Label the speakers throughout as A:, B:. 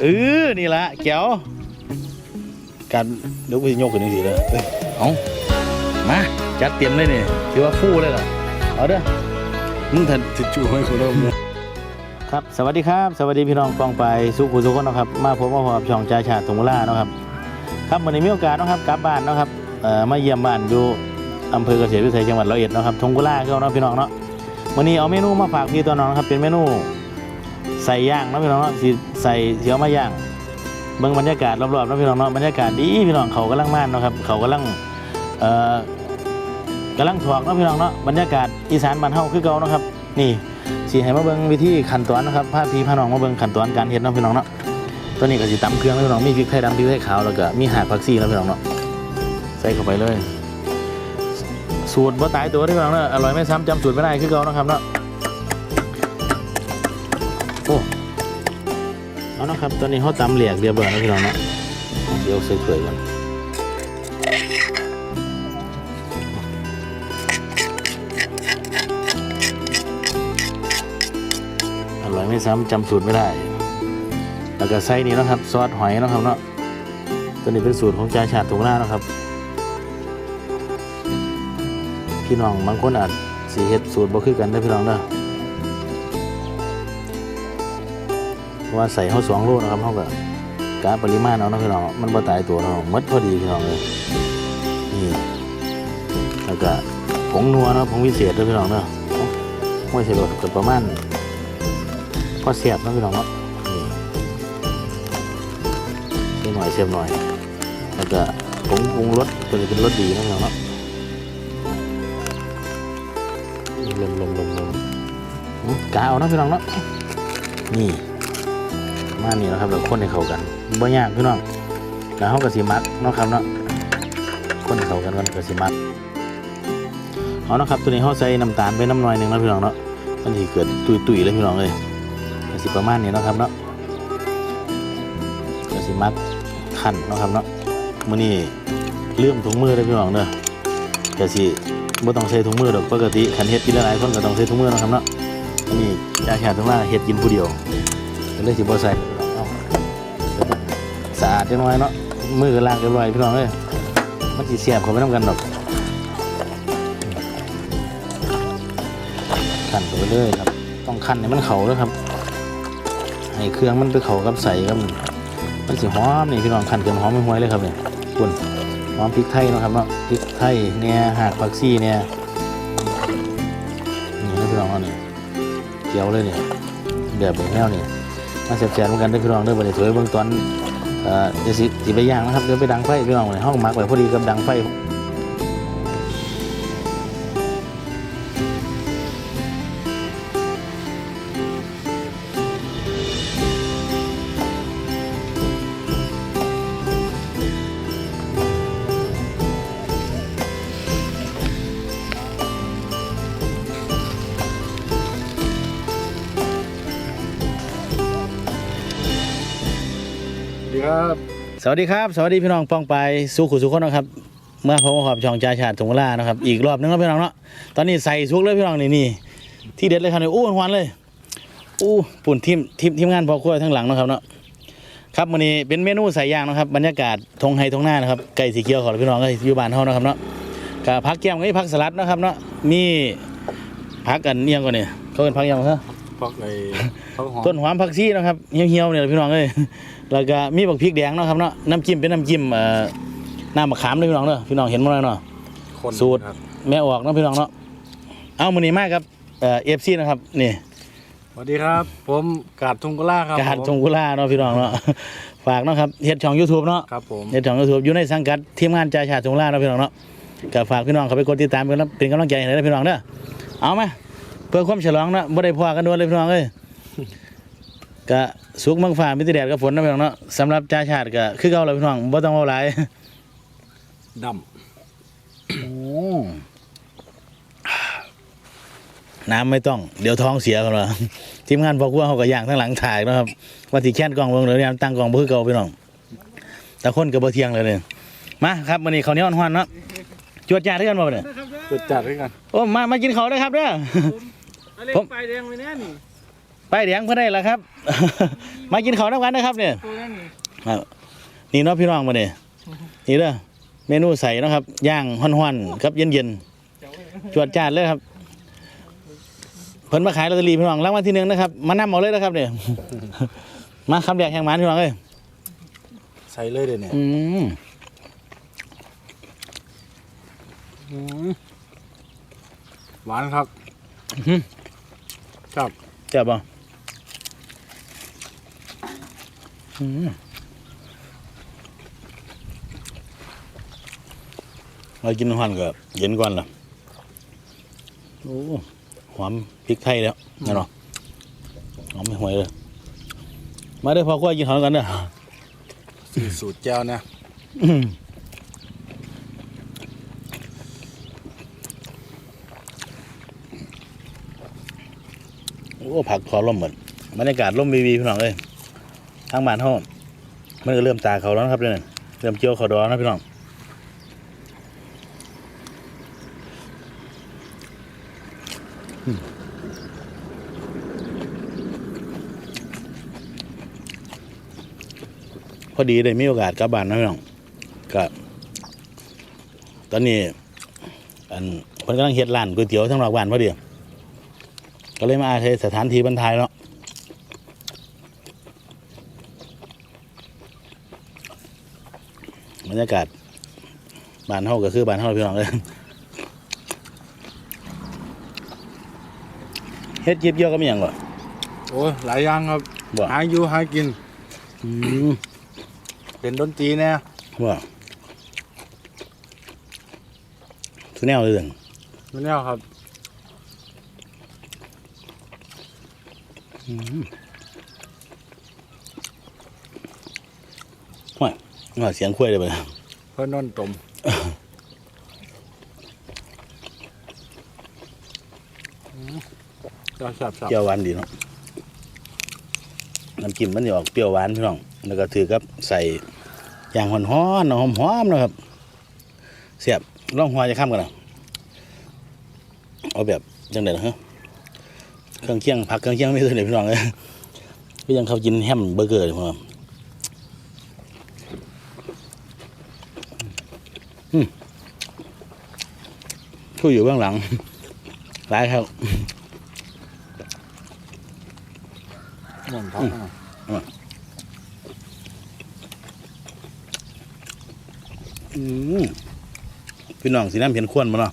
A: เออนี่ละแก้วการเดี๋ยวกูจะยกขึ้นนี่สิเลยเอ้ยเอามาจัดเตรียมเลยนี่ถือว่าฟู่เลยเหรอเอาเด้อมึงทันจะจูให้กูเริ่มเลยครับสวัสดีครับ สวัสดีพี่น้องปองไปสุขุสุขคนนะครับ มาพบมาพบกับช่องจ่าชาติถุงล่าเนาะครับ ครับวันนี้มีโอกาสเนาะครับกลับบ้านเนาะครับเอ่อมาเยี่ยมบ้านอยู่อำเภอเกษตรวิสัยจังหวัดร้อยเอ็ดเนาะครับทงกุล่าเขาเนาะพี่น้องเนาะวันนี้เอาเมนูมาฝากพี่ตัวน้องนะครับเป็นเมนู ใส่ย่างนะพี่น้องเนาะสิใส่เสียวมาย่างเบิ่งบรรยากาศรอบๆนะพี่น้องเนาะบรรยากาศดีพี่น้องเขากำลังม่านเนาะครับเขากำลังเอ่อกำลังถอกนะพี่น้องเนาะบรรยากาศอีสานบ้านเฮาคือเก่านะครับ นี่สิให้มาเบิ่งวิธีขั้นตอนนะครับพาพี่พาน้องมาเบิ่งขั้นตอนการเฮ็ดนะพี่น้องเนาะตัวนี้ก็สิตำเครื่องแล้วพี่น้องมีพริกไทยดำพริกไทยขาวแล้วก็มีหากผักชีแล้วพี่น้องเนาะใส่เข้าไปเลย สูตรบ่ตายตัวที่พี่น้องเนาะอร่อยไม่ซ้ำจำสูตรไม่ได้คือเก่านะครับเนาะ เอาเนาะครับ ตอนนี้เขาตำเหลียกเรียบร้อยแล้วพี่น้องเนาะเดี๋ยวใส่ถ้วยก่อนอร่อยไม่ซ้ำจำสูตรไม่ได้ แล้วก็ใส่นี่เนะครับ ซอสหอยนะครับเนาะตัวนี้เป็นสูตรของจ่าชาติถุงหน้านะครับ พี่น้องบางคนอาจสีเฮ็ดสูตรบ่คือกันได้พี่น้องเด้อ เพราะว่าใส่เขาสองโลนะครับเขาก็กะปริมาณเอาเนาะพี่น้องมันบ่ตายตัวเนาะหมดพอดีพี่น้องเลยนี่แล้วก็ผงนัวเนาะผงวิเศษเด้อพี่น้องเด้อห้วยเสรดก็ประมาณพอเสียบเนาะพี่น้องเนาะนี่เสียบหน่อยเสียบหน่อย แล้วก็ผงปรุงรสตัวนี้เป็นรสดีนะพี่น้องเนาะลมลมลมลมอื้อกาวนะพี่น้องเนาะนี่ มานี่นะครับเราคนให้เข้ากันบ่ยากพี่น้องแล้วเขาก็สิมักเนาะครับเนาะคนให้เข้ากันกันก็สิมักเอาเนาะครับตัวนี้เขาใส่น้ำตาลไปน้ำน่อยหนึ่งนะพี่น้องเนาะมันสิเกิดตุยตุยๆเลยพี่น้องเลยก็สิประมาณนี้เนาะครับเนาะก็สิมักขันเนาะครับเนาะมื้อนี้เลื่อมถุงมือได้พี่น้องเด้อก็สิบ่ต้องใส่ถุงมือดอกปกติคันเฮ็ดกินหลายคนก็ต้องใส่ถุงมือเนาะครับเนาะนนี้ยาแค่ถึงว่าเฮ็ดกินผู้เดียว ก็เลยสิบ่ใส่สะอาดจังหน่อยเนาะมือก็ล้างเรียบร้อยพี่น้องเอ้ยมันสิเสียบเขาไปนํกันดอกขันเข้าไปเลยครับต้องขันให้มันเข้าด้อครับให้เครื่องมันไปเข้ากับใส่กับมันสิหอมนี่พี่น้องขันเกินหอมไม่ห่วยเลยครับเนี่ยคุณหอมพริกไทยเนาะครับเนาะพริกไทยเนี่ยหากผักซี่เนี่ยนี่นะพี่น้องเอาเนี่ยเจียวเลยเนี่ยแบบแบบแนวเนี่ย มาแซ่บๆเหมือนกันได้พี่น้องเด้อบัดนี้สวยเบื้องตอนเอ่อเดี๋ยวสิจีไปย่างนะครับเดี๋ยวไปดังไฟพี่น้องในห้องมักไว้พอดีกับดังไฟ
B: ครับ
A: สวัสดีครับสวัสดีพี่น้องป้องไปสู้ขุสุขคนนะครับ เมื่อพบกับช่องจ่าชาติสงขลานะครับอีกรอบนึงแล้วพี่น้องเนาะตอนนี้ใส่ซุกเลยพี่น้องนี่นี่ที่เด็ดเลยครับนี่อู้หวานเลยอู้ปุ่นทีมทีมทีมงานพอครัวทั้งหลังนะครับเนาะครับวันนี้เป็นเมนูใส่ย่างนะครับบรรยากาศทงไฮทงหน้านะครับไก่สีเขียวของพี่น้องก็อยู่บ้านเฮานะครับเนาะกับพักแก้มก็มีพักสลัดนะครับเนาะมีพักกันเนียงก่อนเนี่ยเขาเป็นพักยังเหรอ
B: พักในพักหอม
A: ต้นหอมผักชีนะครับเหี่ยวๆเนี่ยพี่น้องเอ้ยแล้วก็มีบักพริกแดงเนาะครับเนาะน้ำจิ้มเป็นน้ำจิ้มเอ่อน้ำมะขามเลยพี่น้องเนาะพี่น้องเห็นมั้ยเนาะ
B: คน
A: สูตร
B: ครับ
A: แม่ออกเนาะพี่น้องเนาะเอามื้อนี้มาครับเอ่อฟซีนะครับนี่
B: สวัสดีครับ ผมกาดทุงกุล่าครับ
A: กาด
B: ผม
A: ทงกุลาเนาะพี่น้องเนาะฝากเนาะครับเฮ็ดช่อง YouTube เนาะ
B: ครับผม
A: เฮ็ดช่อง YouTube อยู่ในสังกัดทีมงานจ่าชาติทงกุลาเนาะพี่น้องเนาะก็ฝากพี่น้องเข้าไปกดติดตามกันแล้วเป็นกำลังใจให้ได้พี่น้องเด้อเอามา เพื่อความฉลองเนาะบ่ได้พอกันด้วยเลยพี่น้องเอ้ยก็สุกมังฟ้ามิตรแดดกับฝนนะพี่น้องเนาะสำหรับจ่าชาติก็คือเก่าเลยพี่น้องบ่ต้องเว้าหลาย
B: ด
A: น้ำไม่ต้องเดี๋ยวท้องเสียกันละทีมงานพอครัวเขาก็ย่างทั้งหลังถ่ายนะครับว่าที่แค่นกล้องเบิ่งเลยยามตั้งกล้องบ่คือเก่าพี่น้องแต่คนก็บ่เที่ยงเลยเลยมาครับวันนี้ข้าวเหนียวฮ้อนๆเนาะจวดจ้าดด้วยกันบ่เนี่ยำ
B: จุดจัดด้วยกัน
A: โอ้มามากินข้าวเด้อครับเด้อ
C: อะไร
A: ผม
C: ไฟแดงไปแน่นี่
A: ป้ายแดงเพื่อนได้แล้วครับ มากินข้าวน้ำกันนะครับเนี่ย
C: ตัวนั้นนี่
A: ครับนี่เนาะพี่น้องมาเนี่ยนี่เด้อเมนูใส่นาะครับย่างฮ้อนๆครับเย็น
C: เจ้า
A: ๆจวดจาดเลยครับเพิ่นมาขายลอตเตอรี่พี่น้องรางวัลที่หนึ่งนะครับมานำเอาเลยนะครับเนี่ย มาคำแดกแห่งหมานพี่น้องเอ้ย
B: ใส่เลยเดี๋ยวนี้
A: อืม
B: อืมหวานครับ ครับ
A: เจ็บป่ะอืมเรากินฮ้อนก็เย็นก่อนล่ะโอ้หอมพริกไทยแล้วนั่นเนาะหอมไม่ห่วยเลย มาได้อพอครัวกินข้าวกันเด้อ
B: สีสูตรแจ่วนะ
A: โอ้ผักพอร่มเหมือนบรรยากาศร่มวีวีพี่น้องเลยทางบ้านห้องมันก็เริ่มตาเขาแล้วนะครับเนี่ยเริ่มเจียวเขาดอนะพี่น้องพอดีได้มีโอกาสกลับบ้านนะพี่น้องก็ตอนนี้ อันเพิ่นกำลังเฮ็ดร้านก๋วยเตี๋ยวทั้งนอกบ้านพอดี ก็เลยมาอาศัยสถานที่บรรทายเนาะบรรยากาศบ้านเฮาก็คือบ้านเฮาพี่น้องเลยเฮ็ดเย็บเยี่ยวก็มีหยังก่อน
B: โอ้ยหลายอย่างครับ
A: บ่
B: หาอยู่หากิน
A: อืม
B: เป็นดนตรีแน่
A: ว่าทุแนวเลยเรื่อง
B: ไม่แน่ครับ
A: ว่าเสียงคุยเลยไป
B: เพื่อนนอนตมอืมเจ้าสับสับ
A: เปรี้ยวหวานดีเนาะน้ำจิ้มมันจะออกเปรี้ยวหวานพี่น้องแล้วก็ถือกับใส่อย่างหอนห้อนๆหอมหอมๆนะครับ เสียบล่องหัวจะข้ามกันนะเอาแบบจังเด็ดฮะ เครื่องเคียงผักเครื่องเคียงไม่เคยเลยพี่น้องเลยก็ยังเขากินแฮมเบอร์เกอร์เลยพี่น้องอืมผู้อยู่เบื้องหลังหลายครับ
B: นั่นพักนะ
A: อืมพี่น้องสีน้ำเพียนควนมาเนาะ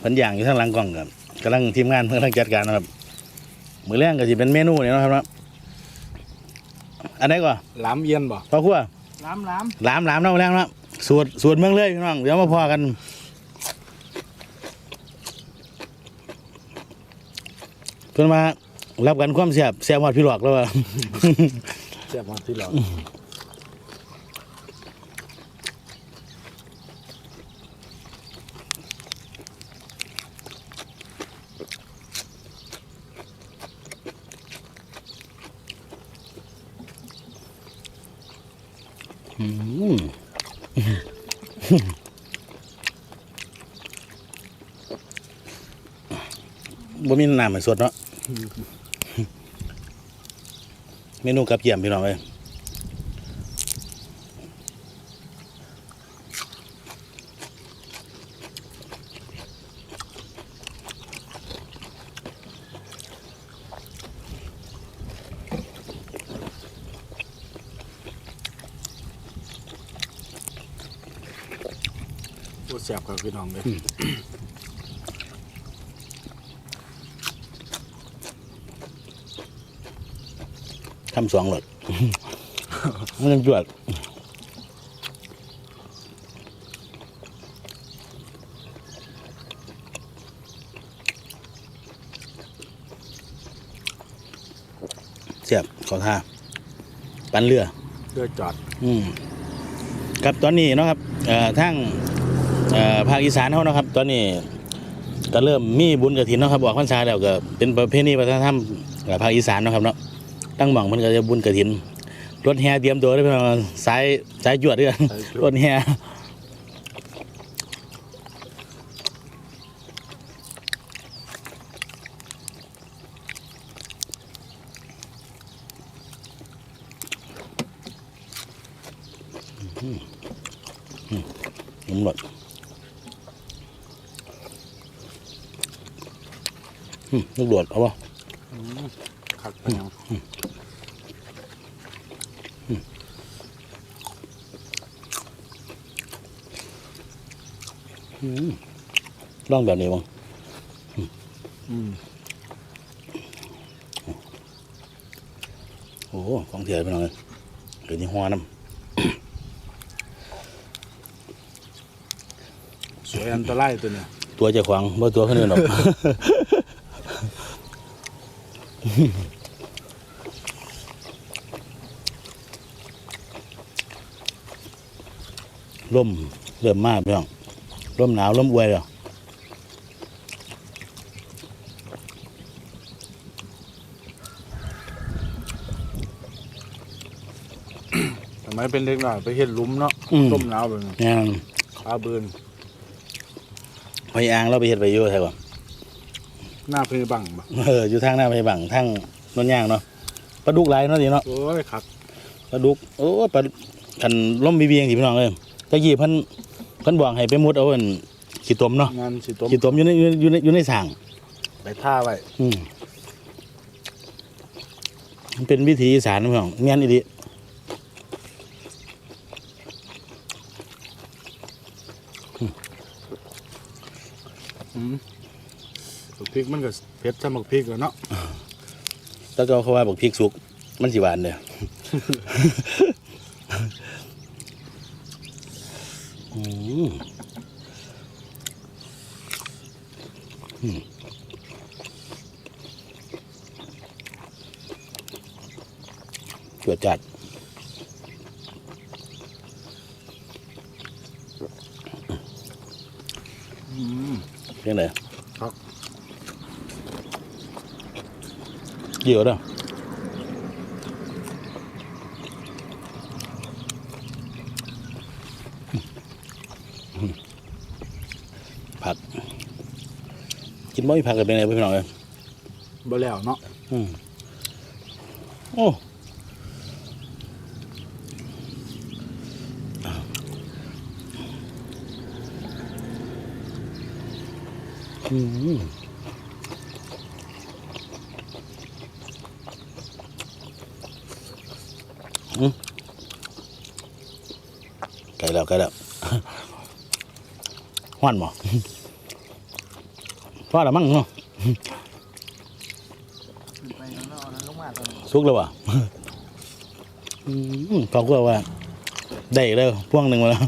A: เพันอย่างอยู่ทางหลังกล้องกัน กำลังทีมงานเพื่อกำลังจัดการนะครับมือแรงก็จะเป็นเมนูนี่เนาะครับเนาะอันไหนก่อน
B: หลามเย็นบ่
A: พ่อครัว
C: ล้ำล้
A: หลามหลามเนาะมื้อแรงเนาะสูตรสูตรเมืองเลยพี่น้องเดี๋ยวมาพอกันเพื่อนมารับกันความเสียบเสียบหอดพี่หลอกแล้วว่า
B: เจ็บมาที่เรา
A: อืม บ่มีน้ำเหมือนสดเนาะเมนูกับเยี่ยมพี่น้องเลย
B: แสบกับพี่น้องเลย
A: ทำสองหลดมันยังจวดเสียบขอท่าปันเรือ
B: เพื่อจอด
A: อืมครับตอนนี้เนาะครับเอ่อทางเอ่อ ภาคอีสานเขานะครับ ตอนนี้ก็เริ่มมีบุญกระถินนะครับออกพรรษาแล้วก็เป็นประเพณีะธานธรรมภาคอีสานนะครับเนาะตั้งหม่องมันก็จะบุญกระถิน รถแห่เตรียมตัวได้เป็นสายสายจวดด้วยรถแห่อืมหมด ลูกโดดเอาป่ะ
B: คักไปยัง
A: ลองแบบนี้บ้าง
B: อืม
A: โอ้โหของเถื่อนไปหน่อยเดี๋ยวนี้หัวน้
B: สวยอันตรายตัวเนี้ยำ
A: ตัวเจะขวางเมื่อตัวคนอื่นหรอก ร่มเริ่มมากพี่น้องร่มหนาวร่มอวยแล้ว
B: ทำไมเป็นเด็กหน่อยไปเห็ดหลุมเนาะ
A: อืม
B: ต้มหนาวแบบนี้
A: ยัง
B: ขาเบืน
A: พยางเราไปเฮ็ดไปอยู่ไทยก่อน
B: หน้าเพยบังบ่
A: เอออยู่ทางหน้าไปบังทางนนย่างเนาะปลาดุกหลายเนาะทีเนาะ
B: โอ้ยคัก
A: ปลาดุกโอ้ปลาคันล่มบีเบียงสิพี่น้องเอ้ยตะกี้เพิ่นเพิ่นบอกให้ไปมุดเอาอันขี้ตมเนาะ
B: งานสิต้ม
A: ขี้ตมอยู่ในอยู่ในอยู่ในสาง
B: ไปท่าไว้
A: อืมมันเป็นวิธีอีสานพี่น้องแม่นอีหลี
B: อืมบักพ ริกมันก็เผ็ดซ้ำบักพริกแล้วเนาะ
A: แล้วก็เขาว่าบอกพริกสุก มันสิหวานเด้อ อืมอืมจวดจัด
B: อืม
A: เพียงไหน
B: ครับ
A: เกี่ยวเด้อผักกินบ่มีผักกันเป็นไงพี่น้องเอ้ย
B: บ่แล้วเนาะ
A: อืมโอ้อืมอืม ไก่แล้วไก่แล้วหวานบ่พอแล้วมั้งเนาะ
B: ไปนั่นเอานั้นลงมาตอนนี้
A: สุกแล้ววะเขาก็ว่า ได้แล้วพ่วงหนึ่งมาแล้ว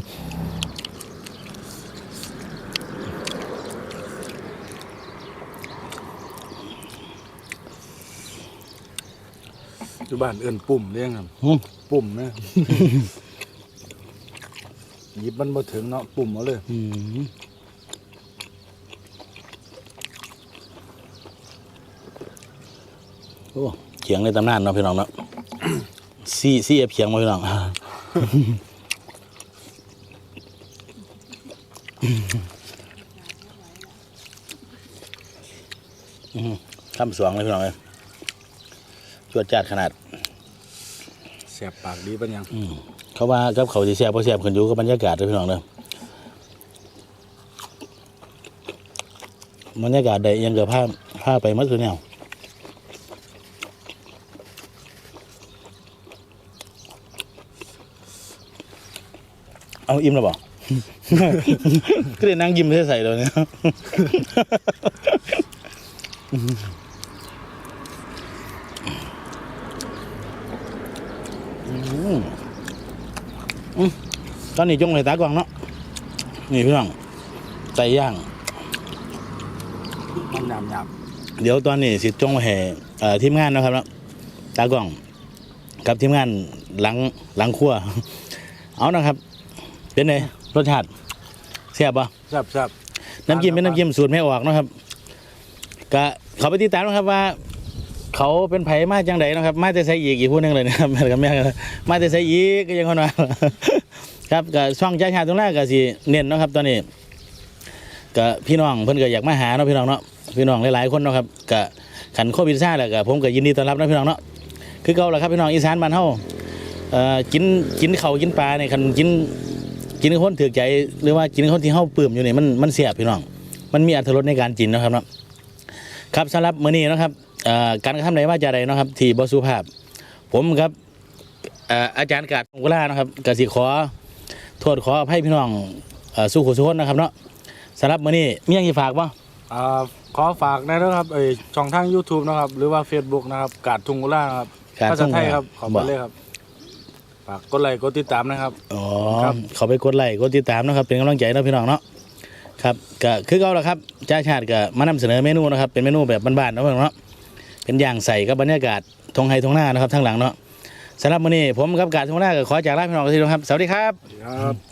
B: อยู่บ้านเอิ้นปุ่มเด้งครับ
A: อืม
B: ปุ่มนะ หยิบมันมาถึงเนาะปุ่มเอาเลย
A: อืมโอ้เขียงในตำนานเนาะพี่น้องเนาะ ซีซีเอฟเขียงมาพี่น้อง อืมคำสวงเลยพี่น้องเลยจวดจัดขนาด
B: แสบปากดีปัญยัง
A: อืมเขาว่ากับเขาสิแซ่บบ่แซ่บขึ้นอยู่กับบรรยากาศเด้อพี่น้องเด้อบรรยากาศใดอิหยังกับผ้าผ้าไปหมัดคือแนวเอาอิ่มแล้วบ่ก็เลยนั่งยิ้มใส่ๆเลยเนี่ย อืมอืมต อนนี้จงเลยตากวางเนาะนี่พี่น้องไก่ย่าง
B: มันหยาบหยาบ
A: เดี๋ยวตอนนี้สิจงไว้ให้เอ่อทีมงานเนาะครับเนาะตากล้อง กับทีมงานหลังหลังครัว เอานะครับ เป็นไงรสชาติแซ่บปะ
B: แซ่บแซ่บ
A: น้ำจิ้มเป็นน้ำจิ้มสูตรไม่ออกเนาะครับก็เขาไปติดตามนะครับว่า เขาเป็นไผมาจังไดเนาะครับ มาแต่ใส่อีกอีกผู้หนึงเลยนะครับแม่กับแม่ก็มาแต่ใส่อีกก็ยังคนว่า ครับก็ช่องใจชาติตรงแรกก็สิเน้นเนาะครับ ตอนนี้ก็พี่น้องเพิ่นก็อยากมาหาเนาะพี่น้องเนาะพี่น้องหลายๆคนเนาะครับก็ขันโควิดซ่าแหละก็ผมก็ยินดีต้อนรับนะพี่น้องเนาะคือเก่าแหละครับพี่น้องอีสานบ้านเฮาเอ่อกินกินเขากินปลาเนี่ยคันกินกินคนถือใจหรือว่ากินคนที่เฮาปลื้มอยู่เนี่ยมันมันเสียบพี่น้อง มันมีอรรถรสในการกินนะครับเนาะครับสำหรับมื้อนี้นะครับการกระทำใดว่าจะใดเนาะครับ ที่บ่สุภาพ ผมครับอาจารย์กาดกุลานะครับกสิขอ โทษขออภัยพี่น้องเอ่อสู้ขุสุคนนะครับเนาะสำหรับมื้อนี้มีหยังสิฝากบ่
B: อ่าขอฝากได้ด้วยครับเอ้ยช่องทาง YouTube นะครับ หรือว่า Facebook นะครับ กาดทุงกุล่านะครับ
A: กาด
B: ภาษาไทยครับข
A: ทุ่
B: อบ
A: งกุ
B: คุ
A: ลา
B: ณเลยครับฝากกดไลค์กดติดตามนะครับ
A: อ๋อ
B: ครับ
A: เขาไปกดไลค์กดติดตามนะครับ เป็นกำลังใจเนาะพี่น้องเนาะครับก็คือเอาละครับจ้าชาติก็มานำเสนอเมนูนะครับเป็นเมนูแบบบ้านๆเนาะพี่น้องเนาะเป็นอย่างใส่กับบรรยากาศทงไฮทงหน้านะครับทั้งหลังเนาะ สำหรับมื้อนี้ผมกับการสงหน้าก็ขอจากลาพี่น้องกันทีเดียวครับ สวัสดี
B: ครับ